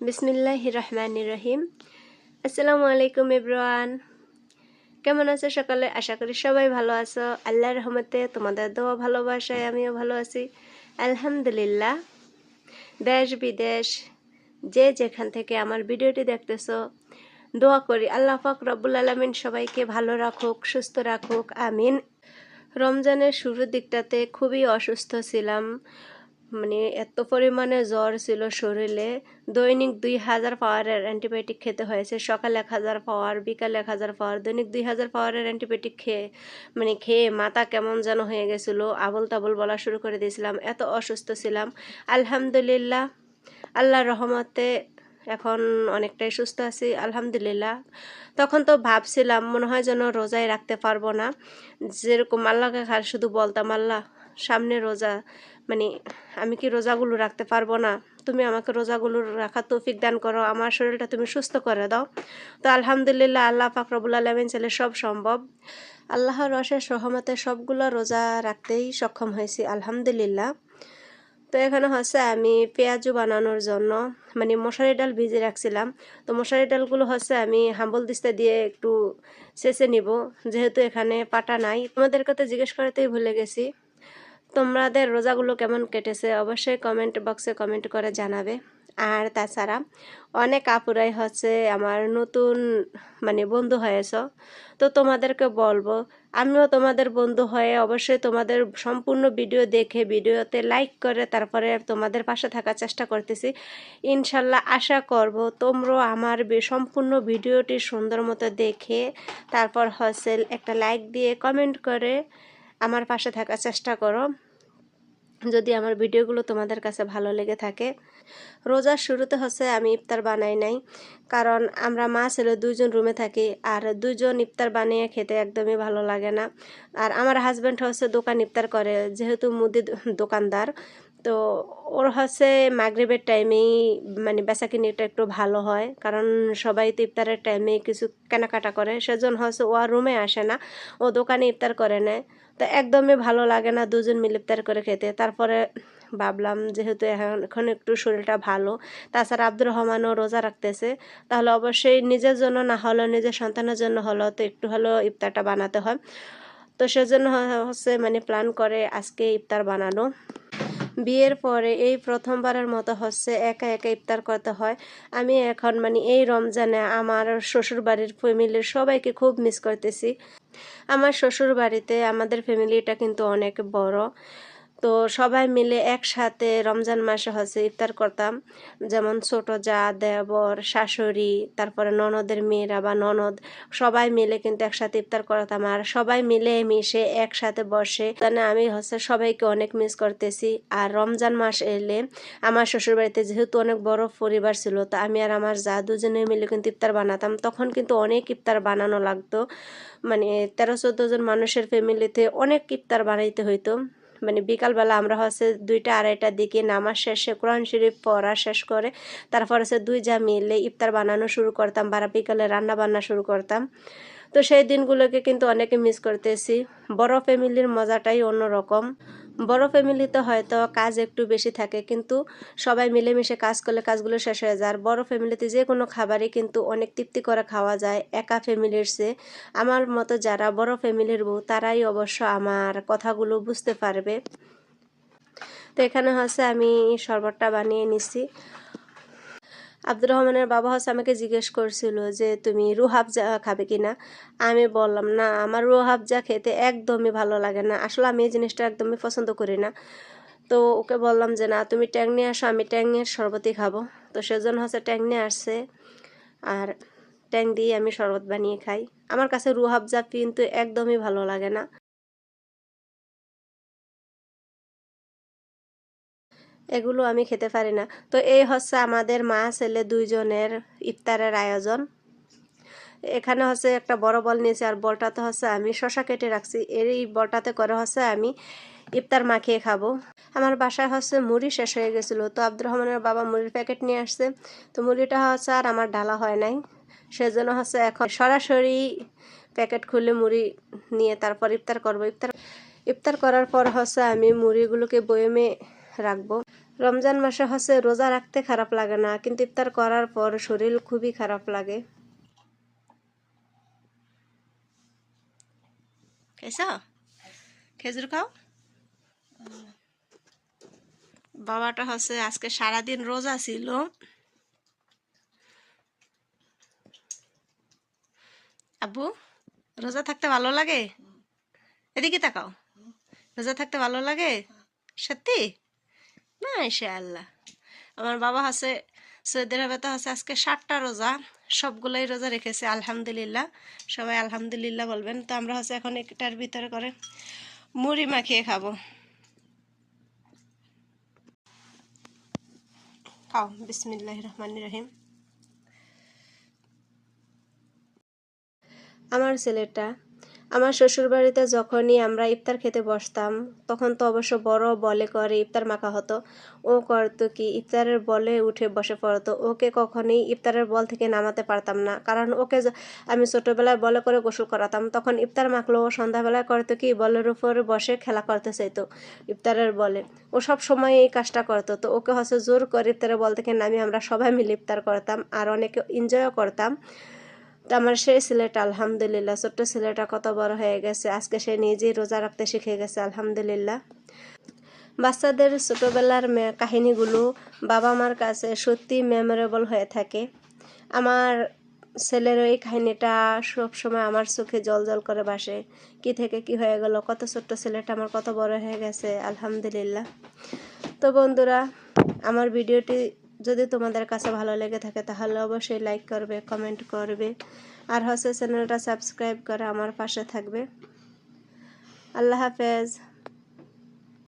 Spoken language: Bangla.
বিসমিল্লাহ রহমান রহিম। আসসালামু আলাইকুম ইব্রান কেমন আছো সকালে? আশা করি সবাই ভালো আছো। আল্লাহ রহমতে তোমাদের দোয়া, ভালোবাসায় আমিও ভালো আছি। আলহামদুলিল্লাহ। দেশ, বিদেশ, যে যেখান থেকে আমার ভিডিওটি দেখতেছো, দোয়া করি আল্লাহ পাক রব্বুল আলমিন সবাইকে ভালো রাখুক, সুস্থ রাখুক, আমিন। রমজানের শুরুর দিকটাতে খুবই অসুস্থ ছিলাম। মানে এত পরিমাণে জ্বর ছিল শরীরে। দৈনিক দুই হাজার পাওয়ারের অ্যান্টিবায়োটিক খেতে হয়েছে। সকাল এক হাজার পাওয়ার, বিকাল এক হাজার পাওয়ার, দৈনিক দুই হাজার পাওয়ারের অ্যান্টিবায়োটিক খেয়ে মানে খেয়ে মাথা কেমন যেন হয়ে গেছিল। আবল তাবল বলা শুরু করে দিয়েছিলাম। এত অসুস্থ ছিলাম। আলহামদুলিল্লাহ, আল্লাহর রহমতে এখন অনেকটাই সুস্থ আছি। আলহামদুলিল্লাহ। তখন তো ভাবছিলাম, মনে হয় যেন রোজায় রাখতে পারব না। যেরকম আল্লাহকে শুধু বলতাম, আল্লাহ সামনে রোজা মানে আমি কি রোজাগুলো রাখতে পারব না? তুমি আমাকে রোজাগুলো রাখার তৌফিক দান করো, আমার শরীরটা তুমি সুস্থ করে দাও। তো আলহামদুলিল্লাহ আল্লাহ ফাকরবুল আলমিন ছেলে সব সম্ভব। আল্লাহর রসের সহমতে সবগুলো রোজা রাখতেই সক্ষম হয়েছি, আলহামদুলিল্লাহ। তো এখানে হচ্ছে আমি পেঁয়াজু বানানোর জন্য মানে মশারি ডাল ভিজে রাখছিলাম। তো মশারি ডালগুলো হচ্ছে আমি হাম্বল দিস্তা দিয়ে একটু শেষে নিব, যেহেতু এখানে পাটা নাই। তোমাদের কথা জিজ্ঞেস করতেই ভুলে গেছি। তোমাদের রোজাগুলো কেমন কেটেছে অবশ্যই কমেন্ট বক্সে কমেন্ট করে জানাবে। আর তাছাড়া অনেক আপুরাই হচ্ছে আমার নতুন মানে বন্ধু হয়েছ, তো তোমাদেরকে বলব, আমিও তোমাদের বন্ধু হয়ে অবশ্যই তোমাদের সম্পূর্ণ ভিডিও দেখে ভিডিওতে লাইক করে তারপরে তোমাদের পাশে থাকার চেষ্টা করতেছি। ইনশাল্লাহ আশা করব তোমরাও আমার সম্পূর্ণ ভিডিওটি সুন্দর মতো দেখে তারপর হচ্ছে একটা লাইক দিয়ে কমেন্ট করে আমার পাশে থাকার চেষ্টা করো। যদি আমার ভিডিওগুলো তোমাদের কাছে ভালো লেগে থাকে রোজার শুরুতে হচ্ছে আমি ইফতার বানাই নাই। কারণ আমরা মা ছেলে দুইজন রুমে থাকি, আর দুইজন ইফতার বানিয়ে খেতে একদমই ভালো লাগে না। আর আমার হাজব্যান্ড হচ্ছে দোকান ইফতার করে, যেহেতু মুদি দোকানদার তো ওর হচ্ছে মাগরীবের টাইমেই মানে বেচা কিনিটা একটু ভালো হয়। কারণ সবাই তো ইফতারের টাইমে কিছু কেনাকাটা করে। সেজন্য হচ্ছে ও আর রুমে আসে না। ও দোকানে ইফতার করে নেয়। তো একদমই ভালো লাগে না দুজন মিলে ইফতার করে খেতে। তারপরে ভাবলাম যেহেতু এখন একটু শরীরটা ভালো, তাছাড়া আব্দুর রহমানও রোজা রাখতেছে, তাহলে অবশ্যই নিজের জন্য না হলেও নিজের সন্তানের জন্য হলেও তো একটু হলেও ইফতারটা বানাতে হয়। তো সেজন্য হচ্ছে মানে প্ল্যান করে আজকে ইফতার বানানো। বিয়ের পরে এই প্রথমবারের মতো হচ্ছে একা একা ইফতার করতে হয়। আমি এখন মানে এই রমজানে আমার শ্বশুর বাড়ির ফ্যামিলির সবাইকে খুব মিস করতেছি। আমার শ্বশুর বাড়িতে আমাদের ফ্যামিলিটা কিন্তু অনেক বড়। তো সবাই মিলে একসাথে রমজান মাসে হচ্ছে ইফতার করতাম। যেমন ছোট যা, দেবর, শাশুড়ি, তারপরে ননদের মেয়েরা বা ননদ, সবাই মিলে কিন্তু একসাথে ইফতার করতাম। আর সবাই মিলে মিশে একসাথে বসে তাহলে আমি হচ্ছে সবাইকে অনেক মিস করতেছি। আর রমজান মাস এলে আমার শ্বশুরবাড়িতে যেহেতু অনেক বড় পরিবার ছিল, তা আমি আর আমার যা দুজনে মিলে কিন্তু ইফতার বানাতাম। তখন কিন্তু অনেক ইফতার বানানো লাগতো। মানে তেরো, চোদ্দ জন মানুষের ফ্যামিলিতে অনেক ইফতার বানাইতে হইতো। মানে বিকালবেলা আমরা হচ্ছে দুইটা, আড়াইটার দিকে নামাজ শেষে কোরআন শরীফ পড়া শেষ করে তারপর হচ্ছে দুই যা মিলে ইফতার বানানো শুরু করতাম, বারা বিকালে রান্না বান্না শুরু করতাম। তো সেই দিনগুলোকে কিন্তু অনেকে মিস করতেছি। বড় ফ্যামিলির মজাটাই অন্যরকম। বড় ফ্যামিলিতে হয়তো কাজ একটু বেশি থাকে, কিন্তু সবাই মিলেমিশে কাজ করলে কাজগুলো শেষ হয়ে যায়। আর বড় ফ্যামিলিতে যে কোনো খাবারই কিন্তু অনেক তৃপ্তি করে খাওয়া যায়, একা ফ্যামিলির সে আমার মতো যারা বড় ফ্যামিলির বউ, তারাই অবশ্য আমার কথাগুলো বুঝতে পারবে। তো এখানে হচ্ছে আমি শরবতটা বানিয়ে নিছি আব্দুর রহমানের বাবা হচ্ছে আমাকে জিজ্ঞেস করছিল যে, তুমি রুহাবজা খাবে কি না আমি বললাম, না, আমার রুহাবজা খেতে একদমই ভালো লাগে না। আসলে আমি এই জিনিসটা একদমই পছন্দ করি না। তো ওকে বললাম যে, না, তুমি ট্যাং নিয়ে আসো, আমি ট্যাংয়ের শরবতই খাব। তো সেজন্য হচ্ছে ট্যাং নিয়ে আসছে। আর ট্যাং দিয়ে আমি শরবত বানিয়ে খাই। আমার কাছে রুহাবজা কিন্তু একদমই ভালো লাগে না। এগুলো আমি খেতে পারি না। তো এই হচ্ছে আমাদের মা, ছেলে দুইজনের ইফতারের আয়োজন। এখানে হচ্ছে একটা বড় বল নিয়েছি, আর বলটাতে হচ্ছে আমি শশা কেটে রাখছি। এই বলটাতে করে হচ্ছে আমি ইফতার মাখিয়ে খাব। আমার বাসায় হচ্ছে মুড়ি শেষ হয়ে গেছিল। তো আব্দুর রহমানের বাবা মুড়ির প্যাকেট নিয়ে আসছে। তো মুড়িটা হচ্ছে আর আমার ডালা হয় নাই। সেজন্য হচ্ছে এখন সরাসরি প্যাকেট খুলে মুড়ি নিয়ে তারপর ইফতার করব। ইফতার ইফতার করার পর হচ্ছে আমি মুড়িগুলোকে বয়মে রাখব। রমজান মাসে হচ্ছে রোজা রাখতে খারাপ লাগে না, কিন্তু ইফতার করার পর শরীর খুবই খারাপ লাগে। খেজুর খাও? বাবাটা হচ্ছে আজকে সারাদিন রোজা ছিল। আব্বু, রোজা থাকতে ভালো লাগে? এদিকে তাকাও। রোজা থাকতে ভালো লাগে? সত্যি? না আল্লাহ আমার বাবা হচ্ছে সৌদি আরবে তো হচ্ছে আজকে ষাটটা রোজা, সবগুলোই রোজা রেখেছে, আলহামদুলিল্লাহ। সবাই আলহামদুলিল্লাহ বলবেন। তো আমরা হচ্ছে এখন একটার ভিতরে করে মুড়ি মাখিয়ে খাব। খাও বিসমিল্লাহ রহমান রহিম। আমার ছেলেটা আমার শ্বশুরবাড়িতে যখনই আমরা ইফতার খেতে বসতাম, তখন তো অবশ্য বড় বলে করে ইফতার মাখা হতো। ও করতো কি, ইফতারের বলে উঠে বসে পড়তো। ওকে কখনই ইফতারের বল থেকে নামাতে পারতাম না। কারণ ওকে আমি ছোটোবেলায় বলে করে গোসল করাতাম। তখন ইফতার মাখলো, ও সন্ধ্যাবেলায় করতো কি, বলের উপর বসে খেলা করতে চাইতো ইফতারের বলে। ও সব সময় এই কাজটা করতো। তো ওকে হচ্ছে জোর করে ইফতারের বল থেকে নামিয়ে আমরা সবাই মিলে ইফতার করতাম। আর অনেকে এনজয়ও করতাম। তো আমার সেই ছেলেটা, আলহামদুলিল্লাহ, ছোট্ট ছেলেটা কত বড় হয়ে গেছে। আজকে সে নিজেই রোজা রাখতে শিখে গেছে, আলহামদুলিল্লাহ। বাচ্চাদের ছোটোবেলার কাহিনীগুলো বাবা মার কাছে সত্যি মেমোরেবল হয়ে থাকে। আমার ছেলের ওই কাহিনীটা সব সময় আমার চোখে জল জল করে বাসে কি থেকে কি হয়ে গেল, কত ছোট্ট ছেলেটা আমার কত বড় হয়ে গেছে, আলহামদুলিল্লাহ। তো বন্ধুরা, আমার ভিডিওটি যদি তোমাদের কাছে ভালো লেগে থাকে, তাহলে অবশ্যই লাইক করবে কমেন্ট করবে, আর হচ্ছে চ্যানেলটা সাবস্ক্রাইব করে আমার পাশে থাকবে। আল্লাহ হাফেজ।